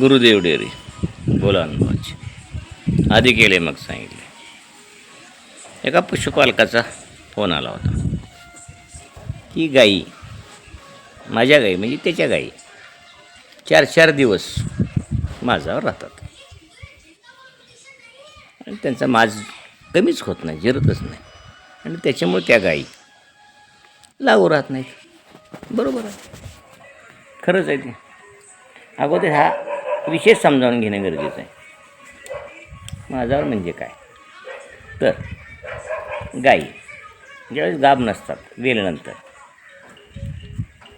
Gurudev dairy. बोला अनुभवाची आधी केले मग सांगितले. एका पशुपालकाचा फोन आला होता. की गाई माझ्या गाई म्हणजे त्याच्या गाई चार चार दिवस माझावर राहतात. आणि त्यांचा माज कमीच होत नाही जिरतच नाही. आणि त्याच्यामुळे त्या गाई लागू राहत नाहीत. बरोबर आहे. खरंच आहे ते. अगोदर हा विशेष समजावून घेणं गरजेचं आहे. माझावर म्हणजे काय? तर गाई. ज्यावेळेस गाब नसतात वेल्यानंतर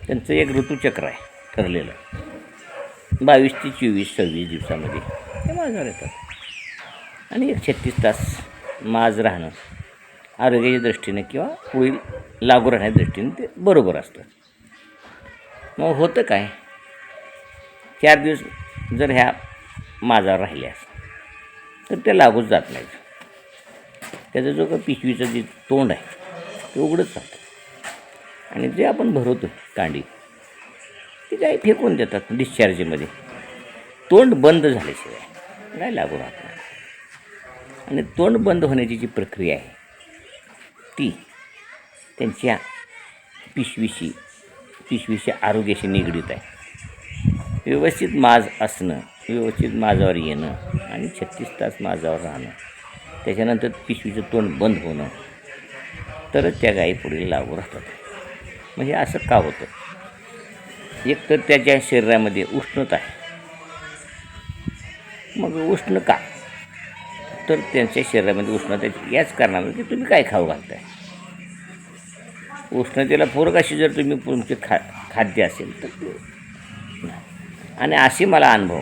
त्यांचं एक ऋतूचक्र आहे ठरलेलं. बावीस ते चोवीस सव्वीस दिवसामध्ये ते माझ्यावर येतात. आणि एक छत्तीस तास माज राहणं आरोग्याच्या दृष्टीने किंवा पुढील लागू राहण्याच्या दृष्टीने ते बरोबर असतं. मग होतं काय? चार दिवस जर ह्या माझावर राहिल्यास तर त्या लागूच जात नाहीत. त्याचं जो का पिशवीचं जे तोंड आहे ते उघडत जातं आणि जे आपण भरवतो कांडी ते काही फेकून देतात डिस्चार्जमध्ये तोंड बंद झाल्याशिवाय नाही लागू राहत. नाही आणि तोंड बंद होण्याची जी प्रक्रिया आहे ती त्यांच्या पिशवीशी पिशवीशी आरोग्याशी निगडीत आहे. व्यवस्थित माज असणं व्यवस्थित माझावर येणं आणि छत्तीस तास माझावर राहणं. त्याच्यानंतर पिशवीचं तोंड बंद होणं. तरच त्या गायी पुढे लागू राहतात. म्हणजे असं का होतं? एक तर त्याच्या शरीरामध्ये उष्णता आहे. मग उष्ण का? तर त्यांच्या शरीरामध्ये उष्णता याच कारणानं की तुम्ही काय खाऊ घालताय? उष्णतेला पूरक अशी जर तुम्ही तुमचे खा खाद्य असेल तर आणि असे मला अनुभव.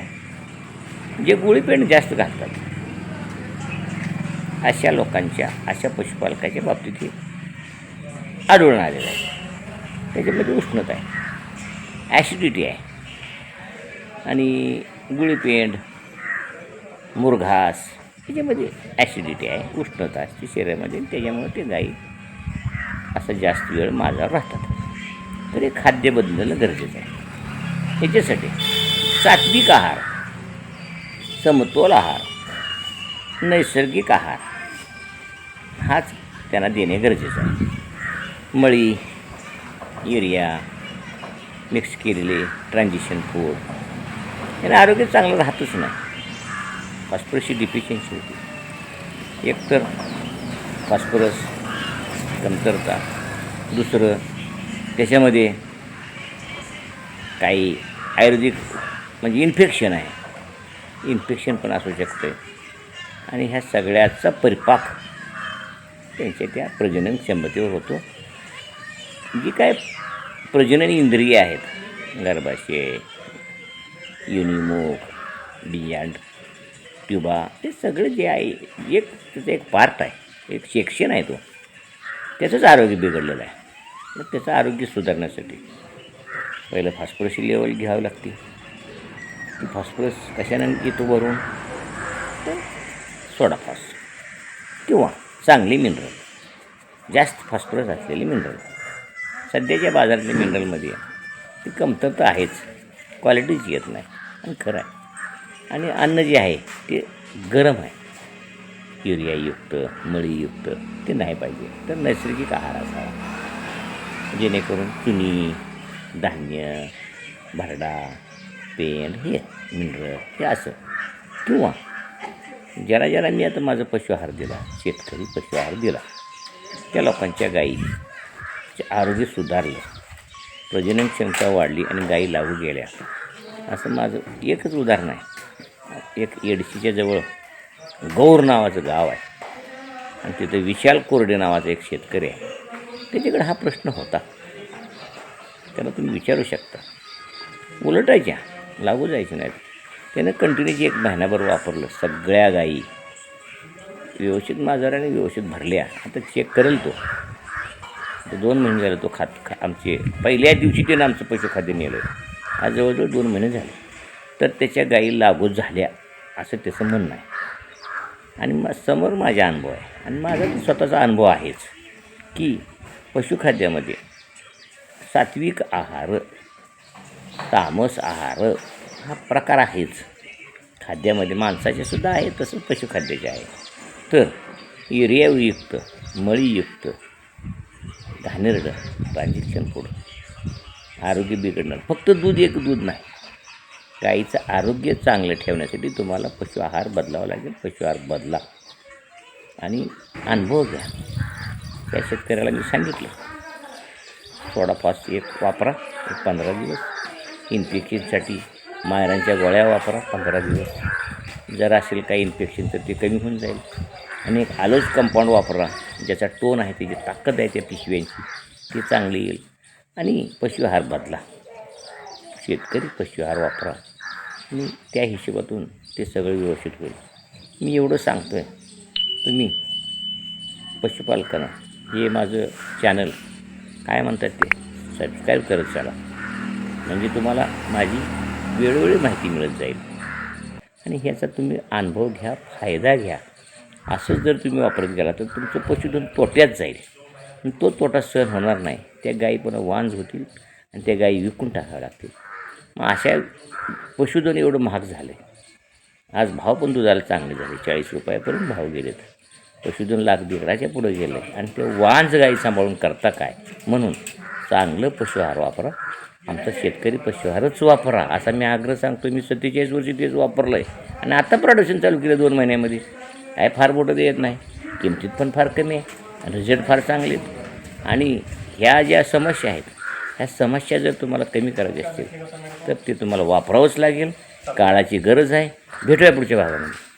जे गुळीपेंड जास्त घालतात. अशा लोकांच्या अशा पशुपालकाच्या बाबतीत हे आढळून आलेलं आहे. त्याच्यामध्ये उष्णता आहे. ॲसिडिटी आहे. आणि गुळीपेंड मुरघास त्याच्यामध्ये ॲसिडिटी आहे उष्णता असते शरीरामध्ये आणि त्याच्यामुळे ते गाई असं जास्त वेळ माझ्यावर राहतात. तर हे खाद्य बदलणं गरजेचं आहे. ह्याच्यासाठी सात्विक आहार समतोल आहार नैसर्गिक आहार हाच त्यांना देणे गरजेचं आहे. मळी युरिया मिक्स केलेले ट्रान्झिशन फूड यानं आरोग्य चांगलं राहतच नाही. फॉस्फरसची डिफिशियन्सी होती. एकतर फॉस्फरस कमतरता दुसरं त्याच्यामध्ये काही आयुर्वेदिक म्हणजे इन्फेक्शन आहे. इन्फेक्शन पण असू शकतं. आणि ह्या सगळ्याचा परिपाक त्यांच्या त्या प्रजनन क्षमतेवर होतो. जी काय प्रजनन इंद्रिय आहेत गर्भाशय युनिमुख डियांड ट्युबा हे सगळं जे आहे एक त्याचं एक पार्ट आहे. एक सेक्शन आहे तो. त्याचंच आरोग्य बिघडलेलं आहे. मग त्याचं आरोग्य सुधारण्यासाठी. पहिलं फॉस्फरसची लेवल घ्यावी लागते. ती फॉस्फरस कशानं येतो भरून? तर सोडाफॉस किंवा चांगली मिनरल जास्त फॉस्फरस असलेली मिनरल सध्याच्या बाजारातल्या मिनरलमध्ये ती कमतरता आहेच. क्वालिटीच येत नाही आणि खरं आहे. आणि अन्न जे आहे ते गरम आहे. युरियायुक्त मळीयुक्त ते नाही पाहिजे. तर नैसर्गिक आहार असावा. जेणेकरून चुनी धान्य भरडा पेंड हे मिनरल हे असं. किंवा ज्याला ज्याला मी आता माझं पशुआहार दिला शेतकरी पशुआहार दिला. त्या लोकांच्या गायीचे आरोग्य सुधारलं. प्रजनन क्षमता वाढली आणि गायी लागू गेल्या. असं माझं एकच उदाहरण आहे. एक येडशीच्या जवळ गौर नावाचं गाव आहे. आणि तिथं विशाल कोरडे नावाचा एक शेतकरी आहे. त्याच्याकडे हा प्रश्न होता. त्याला तुम्ही विचारू शकता. उलटायच्या लागू जायच्या नाहीत त्यानं कंटिन्यूची एक महिनाभर वापरलं सगळ्या गायी. व्यवस्थित माजाराने व्यवस्थित भरल्या. आता चेक करेल तो. तर दोन महिने झाले तो खात खा आमचे पहिल्या दिवशी त्यानं आमचं पशुखाद्य नेलं. आज जवळजवळ दोन महिने झाले. तर त्याच्या गायी लागू झाल्या असं त्याचं म्हणणं आहे. आणि मग समोर माझा अनुभव आहे. आणि माझा स्वतःचा अनुभव आहेच की पशुखाद्यामध्ये सात्विक आहार तामस आहार हा प्रकार आहेच. खाद्यामध्ये माणसाचे सुद्धा आहे तसंच पशुखाद्याचे आहे. तर युरियायुक्त मळीयुक्त घाणेरडं ट्रान्झॅक्शन फूड आरोग्य बिघडणार. फक्त दूध एक दूध नाही. गाईचं आरोग्य चांगलं ठेवण्यासाठी तुम्हाला पशु आहार बदलावा लागेल. पशु आहार बदला आणि अनुभव घ्या. त्या शेतकऱ्याला मी सांगितलं. सोडा एक वापरा एक पंधरा दिवस. इन्फेक्शनसाठी मायरांच्या गोळ्या वापरा पंधरा दिवस. जर असेल काही इन्फेक्शन तर ते कमी होऊन जाईल. आणि एक आलोच कंपाऊंड वापरा ज्याचा टोन आहे त्याची ताकद आहे त्या पिशव्यांची ती चांगली येईल. आणि पशुहार बदला. शेतकरी पशुहार वापरा. आणि त्या हिशोबातून ते सगळं व्यवस्थित होईल. मी एवढं सांगतो आहे तुम्ही पशुपालकांना हे माझं चॅनल काय म्हणतात ते? सबस्क्राईब करत चला. म्हणजे तुम्हाला माझी वेळोवेळी माहिती मिळत जाईल. आणि ह्याचा तुम्ही अनुभव घ्या फायदा घ्या. असंच जर तुम्ही वापरत गेला तर तुमचं पशुधन तोट्यात जाईल. तो तोटा सहन होणार नाही. त्या गायी पुन्हा वांज होतील आणि त्या गायी विकून टाकाव्या लागतील. मग अशा पशुधन एवढं महाग झालं आहे आज भाव पण दुधाला चांगले झाले. चाळीस रुपयापर्यंत भाव गेलेत. पशुधन लाख पुढे गेलं. आहे आणि ते वांज गाई सांभाळून करता काय? म्हणून चांगलं पशुहार वापरा. आमचा शेतकरी पशुहारच वापरा. असा मी आग्रह सांगतो मी सत्तेचाळीस वर्षी तेच वापरलं आहे आणि आता प्रोडक्शन चालू केलं दोन महिन्यामध्ये. काय फार मोठं देत नाही. किमतीत पण फार कमी आहे. आणि रिझल्ट फार चांगले आहेत. आणि ह्या ज्या समस्या आहेत ह्या समस्या जर तुम्हाला कमी करायच्या असतील तर ते तुम्हाला वापरावंच लागेल. काळाची गरज आहे. भेटूया पुढच्या भागामध्ये.